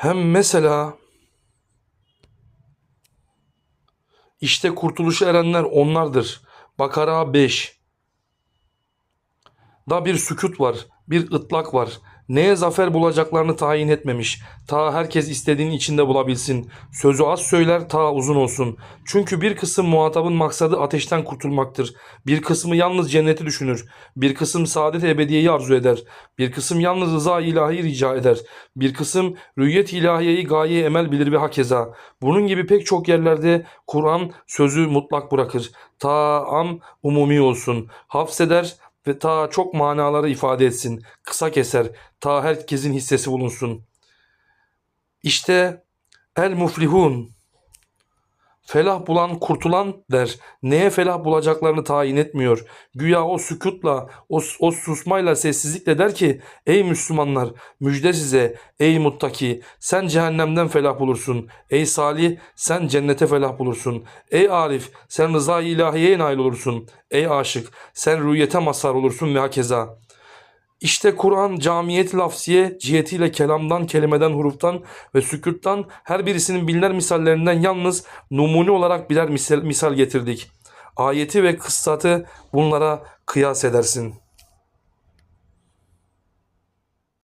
Hem mesela işte kurtuluşa erenler onlardır. Bakara 5 Da bir sükut var, bir ıtlak var. Neye zafer bulacaklarını tayin etmemiş. Ta herkes istediğini içinde bulabilsin. Sözü az söyler ta uzun olsun. Çünkü bir kısım muhatabın maksadı ateşten kurtulmaktır. Bir kısmı yalnız cenneti düşünür. Bir kısım saadet ebediyeyi arzu eder. Bir kısım yalnız rıza ilahi rica eder. Bir kısım rüyet ilahiyeyi gaye emel bilir ve hakeza. Bunun gibi pek çok yerlerde Kur'an sözü mutlak bırakır. Ta am umumi olsun. Hafseder ve ta çok manaları ifade etsin. Kısa keser. Ta herkesin hissesi bulunsun. İşte el muflihun. Felah bulan kurtulan der. Neye felah bulacaklarını tayin etmiyor. Güya o sükutla, o, o susmayla, sessizlikle der ki Ey Müslümanlar müjde size, ey muttaki sen cehennemden felah bulursun. Ey salih sen cennete felah bulursun. Ey arif sen rıza ilahiyeye nail olursun. Ey aşık sen rüyete mazhar olursun ve hakeza. İşte Kur'an camiyet lafziye cihetiyle kelamdan, kelimeden, huruftan ve sükürttan her birisinin bilinen misallerinden yalnız numune olarak birer misal, misal getirdik. Ayeti ve kıssatı bunlara kıyas edersin.''